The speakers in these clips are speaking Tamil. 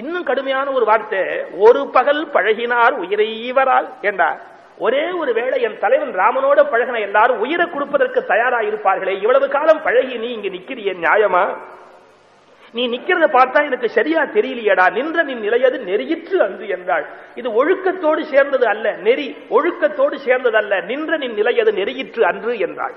இன்னும் கடுமையான ஒரு வார்த்தை ஒரு பகல் பழகினார் உயிரை ஈவரால் என்றார். ஒரே ஒரு வேளை என் தலைவன் ராமனோட பழகின எல்லாரும் உயிரை கொடுப்பதற்கு தயாரா இருப்பார்களே இவ்வளவு காலம் பழகி நீ இங்க நிக்கிறிய நியாயமா? நீ நிக்கிறத பார்த்தா எனக்கு சரியா தெரியலையடா. நின்ற நின் நிலையது நெறியிற்று அன்று என்றாள். இது ஒழுக்கத்தோடு சேர்ந்தது அல்ல நெறி. ஒழுக்கத்தோடு சேர்ந்தது அல்ல நின்ற நின் நிலையது நெறியிற்று அன்று என்றாள்.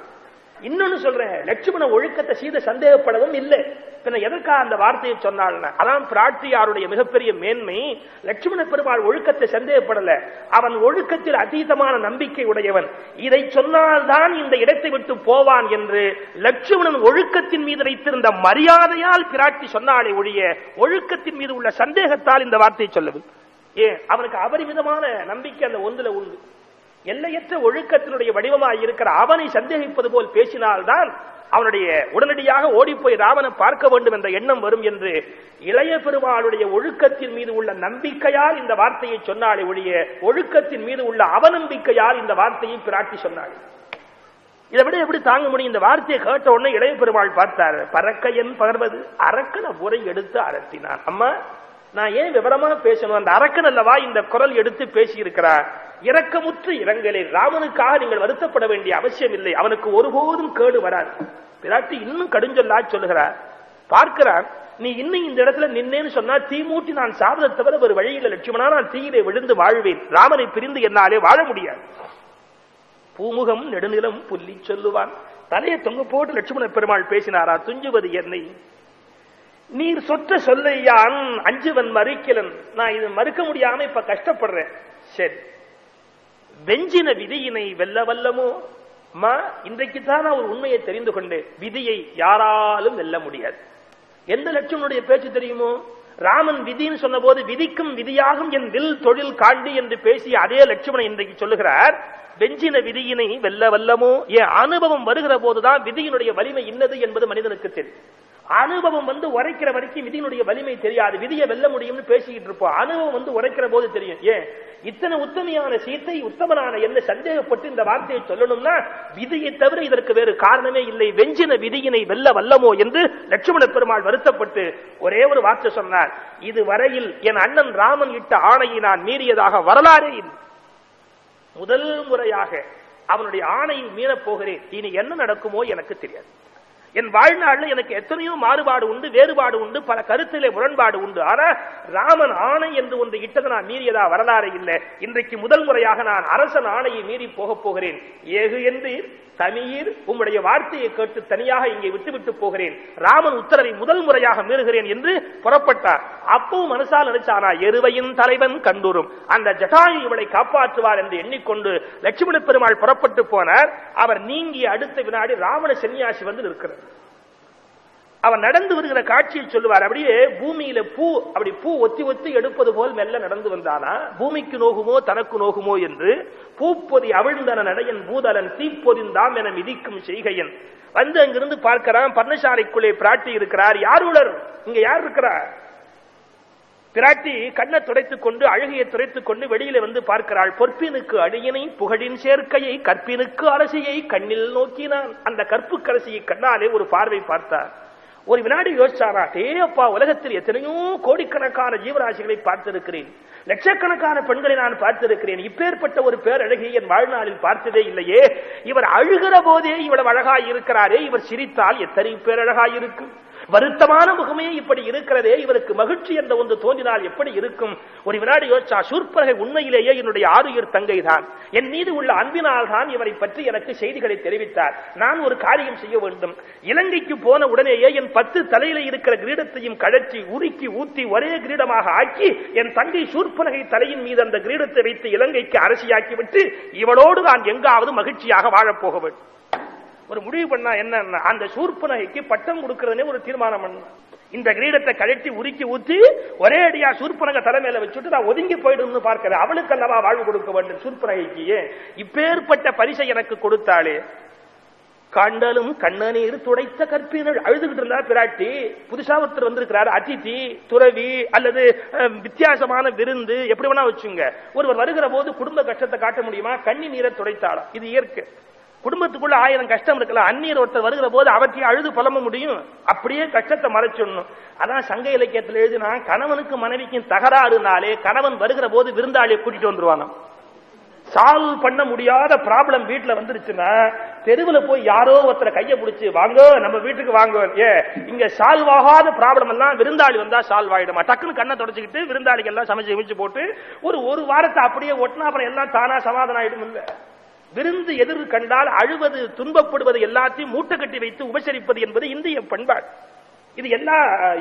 இன்னொன்னு சொல்றேன். லட்சுமண ஒழுக்கத்தை சீத சந்தேகப்படவும் இல்லை. பின்ன எதற்காக அந்த வார்த்தையை சொன்னாள்னா அதான் பிராட்டியாருடைய மிகப்பெரிய மேன்மை. லட்சுமண பெருமாள் ஒழுக்கத்தை சந்தேகப்படல. அவன் ஒழுக்கத்தில் அதீதமான நம்பிக்கை உடையவன். இதை சொன்னால்தான் இந்த இடத்தை விட்டு போவான் என்று லட்சுமணன் ஒழுக்கத்தின் மீது வைத்திருந்த மரியாதையால் பிராட்டி சொன்னாலே ஒழிய ஒழுக்கத்தின் மீது உள்ள சந்தேகத்தால் இந்த வார்த்தையை சொல்லவில்லை. ஏன்? அவனுக்கு அபரிமிதமான நம்பிக்கை அந்த ஒன்றுல உண்டு. எல்லையற்ற ஒழுக்கத்தினுடைய வடிவமாக இருக்கிற அவனை சந்தேகிப்பது போல் பேசினால்தான் அவனுடைய உடனடியாக ஓடிப்போய் ராவனை பார்க்க வேண்டும் என்ற எண்ணம் வரும் என்று இளைய பெருமாளுடைய ஒழுக்கத்தின் மீது உள்ள நம்பிக்கையால் இந்த வார்த்தையை சொன்னாலே ஒழிய ஒழுக்கத்தின் மீது உள்ள அவநம்பிக்கையால் இந்த வார்த்தையை பிராட்டி சொன்னாள். இதை விட எப்படி தாங்க முடியும்? இந்த வார்த்தையை கேட்ட உடனே இளைய பெருமாள் பார்த்தார். பறக்கையன் பகர்வது அரக்கன உரை எடுத்து அரட்டினான் அம்மா நான் ஏன் விவரமா பேசணும்? அந்த அரக்கன் அல்லவா இந்த குரல் எடுத்து பேசி இருக்கிறார் இரக்கமுற்று இரங்கலே. ராமனுக்காக நீங்கள் வருத்தப்பட வேண்டிய அவசியம் இல்லை. அவனுக்கு ஒருபோதும் கேடு வராது. பிராட்டி இன்னும் கடுஞ்சொல்லா சொல்லுகிறார். பார்க்கிறான் நீ இன்னும் இந்த இடத்துல நின்னேன்னு சொன்னா தீ மூட்டி நான் சாவதை தவிர ஒரு வழியில் லட்சுமணா நான் தீயிலே விழுந்து வாழ்வேன். ராமனை பிரிந்து என்னாலே வாழ முடியாது. பூமுகம் நெடுநிலம் புள்ளி சொல்லுவான். தலையை தொங்க போட்டு லட்சுமண பெருமாள் பேசினாரா? துஞ்சுவது என்னை. நீர் சொற்ற சொல்லையான். அஞ்சுவன் மறுக்கலன். நான் இது மறுக்க முடியாம இப்ப கஷ்டப்படுறேன். சரி. வெஞ்சின விதியினை வெல்ல வல்லமோ? மா இன்றைக்கு தான் நான் ஒரு உண்மையை தெரிந்து கொண்டு விதியை யாராலும் வெல்ல முடியாது. எந்த லட்சுமனுடைய பேச்சு தெரியுமோ? ராமன் விதின்னு சொன்ன போது விதிக்கும் விதியாகும் என் வில் தொழில் காண்டி என்று பேசிய அதே லட்சுமணன் இன்றைக்கு சொல்லுகிறார். வெஞ்சின விதியினை வெல்ல வல்லமோ? என் அனுபவம் வருகிற போதுதான் விதியினுடைய வலிமை இன்னது என்பது மனிதனுக்கு தெரியும். அனுபவம் வந்து உரைக்கிற வரைக்கும் விதியினுடைய வலிமை தெரியாது. விதியை வெல்ல முடியும்னு பேசிக்கிட்டு இருப்போம். அனுபவம் வந்து உரைக்கிற போது தெரியும். ஏன்? இத்தனை உத்தமையான சீத்தை உத்தமனான என்ன சந்தேகப்பட்டு இந்த வார்த்தையை சொல்லணும்னா விதியை தவிர இதற்கு வேறு காரணமே இல்லை. வெஞ்சின விதியினை வெல்ல வல்லமோ என்று லட்சுமண பெருமாள் வருத்தப்பட்டு ஒரே ஒரு வார்த்தை சொன்னார். இது வரையில் என் அண்ணன் ராமன் இட்ட ஆணையை நான் மீறியதாக வரலாறே இல்லை. முதல் முறையாக அவனுடைய ஆணையை மீறப் போகிறேன். இனி என்ன நடக்குமோ எனக்கு தெரியாது. என் வாழ்நாளில் எனக்கு எத்தனையோ மாறுபாடு உண்டு வேறுபாடு உண்டு பல கருத்திலே முரண்பாடு உண்டு. ஆனா ராமன் ஆணை என்று ஒன்று இட்டது நான் மீறியதா வரலாறு இல்லை. இன்றைக்கு முதல் முறையாக நான் அரசன் ஆணையை மீறி போகப் போகிறேன். ஏகு என்று தமியீர் உம்முடைய வார்த்தையை கேட்டு தனியாக இங்கே விட்டுவிட்டு போகிறேன். ராமன் உத்தரவை முதல் முறையாக மீறுகிறேன் என்று புறப்பட்டார். அப்பவும் மனசால் நினைச்சானா எருவையின் தலைவன் கண்டுரும். அந்த ஜட்டாயு இவளை காப்பாற்றுவார் என்று எண்ணிக்கொண்டு லட்சுமண பெருமாள் புறப்பட்டு போனார். அவர் நீங்கிய அடுத்த வினாடி ராவண சன்னியாசி வந்து நிற்கிறார். அவன் நடந்து வருகிற காட்சியை சொல்லுவார் அப்படியே பூமியில பூ அப்படி பூ ஒத்தி ஒத்தி எடுப்பது போல் மெல்ல நடந்து வந்தானா? பூமிக்கு நோகுமோ தனக்கு நோகுமோ என்று பூப்பொதி அவிழ்ந்தன நடையன் பூதலன் தீப்பொதிந்தாம் என மிதிக்கும் செய்கையன். வந்து அங்கிருந்து பார்க்கிறான் பர்ணசாலைக்குள்ளே பிராட்டி இருக்கிறார். யார் உலர் இங்க யார் இருக்கிறார்? பிராட்டி கண்ணை துடைத்துக் கொண்டு அழகியை துடைத்துக் கொண்டு வெளியில வந்து பார்க்கிறாள். பொற்பினுக்கு அடியினை புகழின் சேர்க்கையை கற்பினுக்கு அரசியை கண்ணில் நோக்கினான். அந்த கற்பு கரசியை கண்ணாலே ஒரு பார்வை பார்த்தார். ஒரு வினாடி யோசிச்சாரா அப்பா உலகத்தில் எத்தனையோ கோடிக்கணக்கான ஜீவராசிகளை பார்த்திருக்கிறேன். லட்சக்கணக்கான பெண்களை நான் பார்த்திருக்கிறேன். இப்பேற்பட்ட ஒரு பேரழகி என் வாழ்நாளில் பார்த்ததே இல்லையே. இவர் அழுகிற போதே இவ்வளவு அழகாய் இருக்கிறாரே. இவர் சிரித்தால் எத்தனை பேரழகாய் இருக்கும். வருத்தமான முகமே இப்படி இருக்கிறதே இவருக்கு மகிழ்ச்சி என்ற ஒன்று தோன்றினால் எப்படி இருக்கும்? ஒரு வினாடி யோசிச்சா சூர்பகை உண்மையிலேயே என்னுடைய ஆறுயிர் தங்கை தான் என் மீது உள்ள அன்பினால் தான் இவரை பற்றி எனக்கு செய்திகளை தெரிவித்தார். நான் ஒரு காரியம் செய்ய வேண்டும். இலங்கைக்கு போன உடனேயே என் பத்து தலையில இருக்கிற கிரீடத்தையும் கழற்றி உருக்கி ஊத்தி ஒரே கிரீடமாக ஆக்கி என் தங்கை சூர்பனகை தலையின் மீது அந்த கிரீடத்தை வைத்து இலங்கைக்கு அரசியாக்கிவிட்டு இவளோடு நான் எங்காவது மகிழ்ச்சியாக வாழப்போக வேண்டும். ஒரு முடிவு பண்ணா என்ன அந்த சூர்பனகைக்கு பட்டம் கொடுக்கறதுனே ஒரு தீர்மானம் பண்ண. இந்த கிரீடத்தை கழட்டி உருக்கி ஊத்தி ஒரே அடியா சூர்பனக தலைமையில வச்சுட்டு நான் ஒதுங்கி போயிடும்னு பார்க்கிறேன். அவளுக்கு அல்லவா வாழ்வு கொடுக்க வேண்டும் சூர்பனகைக்கு இப்பேற்பட்ட பரிசை எனக்கு கொடுத்தாளே. கண்டலும் கண்ணநீர் துடைத்த கற்பினர் அழுதுகிட்டு இருந்தா பிராட்டி. புதுசா ஒருத்தர் வந்திருக்கிறார் அதிதி துறவி அல்லது வித்தியாசமான விருந்து எப்படி வேணா வச்சுங்க. ஒருவர் வருகிற போது குடும்ப கஷ்டத்தை காட்ட முடியுமா? கண்ணி நீரை துடைத்தாளா? இது இயற்கை. குடும்பத்துக்குள்ள ஆயிரம் கஷ்டம் இருக்கலாம் அந்நியர் ஒருத்தர் வருகிற போது அவற்றை அழுது புலம்ப முடியும். அப்படியே கஷ்டத்தை மறைச்சிடணும். அதான் சங்க இலக்கியத்தில் எழுதினா கணவனுக்கு மனைவிக்கும் தகராறுனாலே கணவன் வருகிற போது விருந்தாளியை கூட்டிட்டு வந்துருவானா சால்வ் பண்ண முடியாத ப்ராப்ளம் வீட்டுல வந்துருச்சுன்னா தெருவில் போய் யாரோ ஒருத்தரை கைய பிடிச்சி வாங்க நம்ம வீட்டுக்கு வாங்க. ஏ இங்க சால்வ் ஆகாத ப்ராப்ளம் எல்லாம் விருந்தாளி வந்தா சால்வ் ஆயிடுமா? டக்குன்னு கண்ணை தொடச்சிக்கிட்டு விருந்தாளிக்கு எல்லாம் சமைச்சு சமைச்சு போட்டு ஒரு ஒரு வாரத்தை அப்படியே ஒட்டினா அப்புறம் எல்லாம் தானா சமாதானம் ஆயிடும் இல்லை விருந்து எதிர் கண்டால் அழுவது துன்பப்படுவது எல்லாத்தையும் மூட்டை கட்டி வைத்து உபசரிப்பது என்பது இந்திய பண்பாடு. இது எல்லா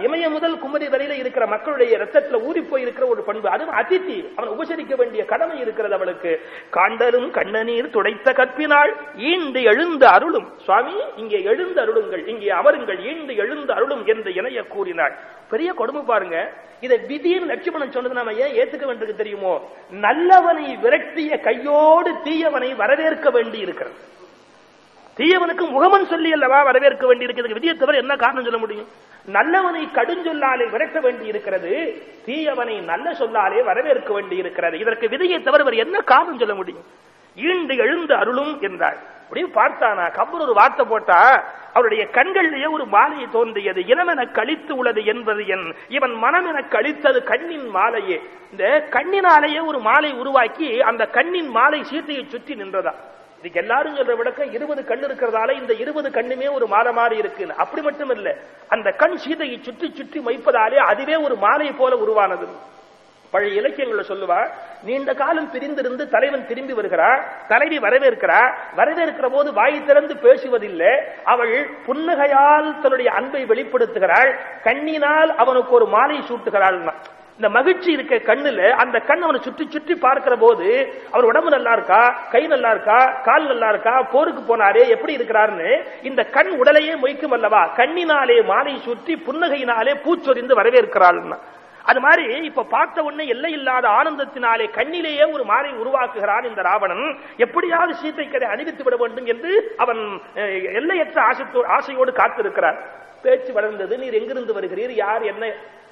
இமய முதல் குமரி வரையில இருக்கிற மக்களுடைய ரத்தத்துல ஊறி போயிருக்கிற ஒரு பண்பு. அதுவும் அதித்தி. அவன் உபசரிக்க வேண்டிய கடமை இருக்கிறது அவளுக்கு. காண்டரும் கண்ணநீர் துடைத்த கற்பினாள். ஈண்டு எழுந்து அருளும். சுவாமி இங்கே எழுந்து அருளுங்கள். இங்கே அவருங்கள் ஈண்டு எழுந்து அருளும் என்று இணைய கூறினாள். பெரிய கொடுமை பாருங்க. இதை விதியின் லட்சுமணன் சொன்னது நாம ஏன் ஏத்துக்க வேண்டியது தெரியுமோ? நல்லவனை விரட்டிய கையோடு தீயவனை வரவேற்க வேண்டி இருக்கிறது தீயவனுக்கு முகமன் சொல்லி அல்லவா வரவேற்க வேண்டியிருக்கிறது? விதியை தவிர என்ன காரணம் சொல்ல முடியும்? நல்லவனை கடுஞ்சொல்லாலே விரட்ட வேண்டி இருக்கிறது தீயவனை நல்ல சொல்லாலே வரவேற்க வேண்டி இருக்கிறது இதற்கு விதியை தவிர என்ன காரணம் சொல்ல முடியும்? ஈண்டு எழுந்து அருளும் என்றாள். அப்படின்னு பார்த்தானா? கபர் ஒரு வார்த்தை போட்டா அவருடைய கண்களிலேயே ஒரு மாலையை தோன்றியது. இனமென கழித்து உள்ளது என்பது என் இவன் மனம் என கழித்தது கண்ணின் மாலையே. இந்த கண்ணினாலேயே ஒரு மாலை உருவாக்கி அந்த கண்ணின் மாலை சீத்தையை சுற்றி நின்றதா இன்னைக்கு எல்லாரும் சொல்ற விளக்கம் இருபது கண் இருக்கிறதால இந்த இருபது கண்ணுமே ஒரு மாலை மாறி இருக்கு அப்படி மட்டும் இல்ல அந்த கண் சீதையை சுற்றி சுற்றி வைப்பதாலே அதுவே ஒரு மாலை போல உருவானது. பழைய இலக்கியங்களை சொல்லுவா நீண்ட காலம் பிரிந்திருந்து தலைவன் திரும்பி வருகிறார் தலைவி வரவேற்கிறார் வரவேற்கிற போது வாய் திறந்து பேசுவதில்லை அவள் புன்னகையால் தன்னுடைய அன்பை வெளிப்படுத்துகிறாள் கண்ணினால் அவனுக்கு ஒரு மாலை சூட்டுகிறாள் இந்த மகிழ்ச்சி இருக்க கண்ணுல அந்த கண் அவனை சுற்றி சுற்றி பார்க்கிற போது அவர் உடம்பு நல்லா இருக்கா? கை நல்லா இருக்கா? கால் நல்லா இருக்கா? போருக்கு போனாரே எப்படி இருக்கிறாருன்னு இந்த கண் உடலையே மொய்க்கும் அல்லவா? கண்ணினாலே மாலை சுற்றி புன்னகையினாலே பூச்சொரிந்து வரவேற்கிறாள் அது மாதிரி இப்ப பார்த்த உடனே எல்லை இல்லாத ஆனந்தத்தினாலே கண்ணிலேயே ஒரு மாலை உருவாக்குகிறான் இந்த ராவணன். எப்படியாவது சீத்தைக்கரை அணிவித்து விட வேண்டும் என்று அவன் எல்லையற்ற ஆசையோடு காத்திருக்கிறார். பேச்சு வளர்ந்தது நீர் எங்கிருந்து வருகிறீர்? யார் என்ன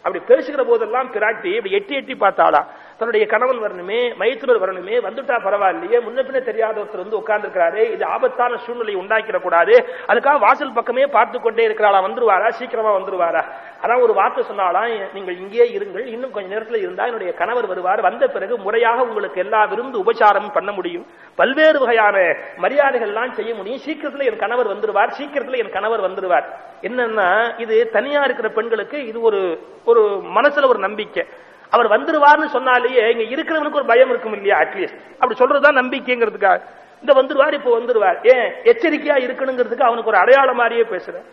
அப்படி பேசுகிற போதெல்லாம் பிராட்டி இப்படி எட்டி எட்டி பார்த்தாளா. தன்னுடைய கணவன் வரணுமே மைத்துனர் வரணுமே வந்துட்டா பரவாயில்லையே முன்ன பின்ன தெரியாத ஒருத்தர் வந்து உட்கார்ந்துருக்கிறாரு இது ஆபத்தான சூழ்நிலை உண்டாக்கிடக்கூடாது. அதுக்காக வாசல் பக்கமே பார்த்து கொண்டே இருக்கிறாளா வந்துருவாரா சீக்கிரமா வந்துருவாரா. அதான் ஒரு வார்த்தை சொன்னாலாம் நீங்கள் இங்கே இருங்கள் இன்னும் கொஞ்ச நேரத்தில் இருந்தா என்னுடைய கணவர் வருவார் வந்த பிறகு முறையாக உங்களுக்கு எல்லா விருந்து உபச்சாரம் பண்ண முடியும். பல்வேறு வகையான மரியாதைகள் எல்லாம் செய்ய முடியும். சீக்கிரத்தில் என் கணவர் வந்துடுவார் சீக்கிரத்தில் என் கணவர் வந்துடுவார் என்னன்னா இது தனியா இருக்கிற பெண்களுக்கு இது ஒரு ஒரு மனசுல ஒரு நம்பிக்கை. அவர் வந்துருவார்னு சொன்னாலேயே இங்க இருக்கிறவனுக்கு ஒரு பயம் இருக்கும் இல்லையா அட்லீஸ்ட் அப்படி சொல்றதுதான் நம்பிக்கைங்கிறதுக்காக. இந்த வந்துருவார் இப்போ வந்துருவார். ஏன்? எச்சரிக்கையா இருக்கணுங்கிறதுக்கு அவனுக்கு ஒரு அடையாளம் மாதிரியே பேசுறேன்.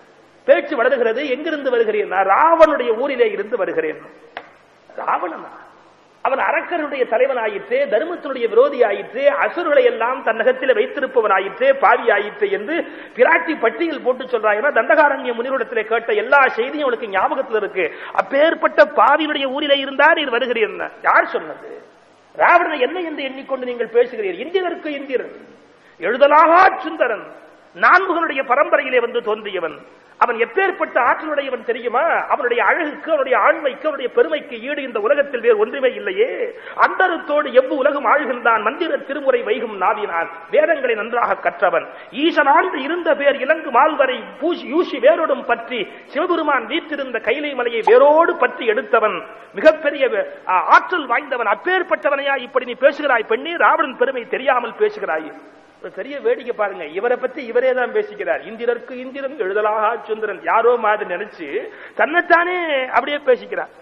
பேச்சு வளருகிறது எங்கிருந்து வருகிறேன்? ராவனுடைய ஊரிலே இருந்து வருகிறேன். ராவணனா அவன் அரக்கருடைய தலைவன் ஆயிற்று தர்மத்தினுடைய விரோதி ஆயிற்று அசுரர்களை எல்லாம் தன்னகத்தில் வைத்திருப்பவன் ஆயிற்று பாவி ஆயிற்று என்று பிராட்டி பட்டியல் போட்டு சொல்றாங்க தண்டகாரண்ய முனிவரிடத்திலே கேட்ட எல்லா செய்தியும் அவளுக்கு ஞாபகத்தில் இருக்கு. அப்பேற்பட்ட பாவியுடைய ஊரிலே இருந்தார் நீர் வருகிறீர் யார் சொன்னது? ராவணன் என்ன என்று எண்ணிக்கொண்டு நீங்கள் பேசுகிறீர் இந்தியருக்கு இந்தியன் எழுதலாகா சுந்தரன். நான்முகனுடைய பரம்பரையிலே வந்து தோன்றியவன். அவன் எப்பேற்பட்ட ஆற்றலுடையவன் தெரியுமா? அவனுடைய அழகுக்கு அவனுடைய ஆண்மைக்கு அவனுடைய பெருமைக்கு ஈடு இந்த உலகத்தில் வேறு ஒன்றுமே இல்லையே. அந்தரத்தோடு எவ்வு உலகம் ஆழ்கின்றான்? மந்திர திருமுறை வைகும் நாவினான் வேதங்களை நன்றாக கற்றவன். ஈசனாண்டு இருந்த பேர் இலங்கு மால்வரை பூசி யூசி வேரோடும் பற்றி சிவபெருமான் வீற்றிருந்த கைலை மலையை வேரோடு பற்றி எடுத்தவன். மிகப்பெரிய ஆற்றல் வாய்ந்தவன். அப்பேற்பட்டவனையா இப்படி நீ பேசுகிறாய் பெண்ணே? ராவணன் பெருமை தெரியாமல் பேசுகிறாய். பெரிய வேடிக்கை பாருங்க. இவரை பத்தி இவரே தான் பேசிக்கிறார். இந்திரருக்கு இந்திரன் எழுதலாக சுந்தரன். யாரோ மாதிரி நினைச்சு தன்னைத்தானே அப்படியே பேசிக்கிறார்.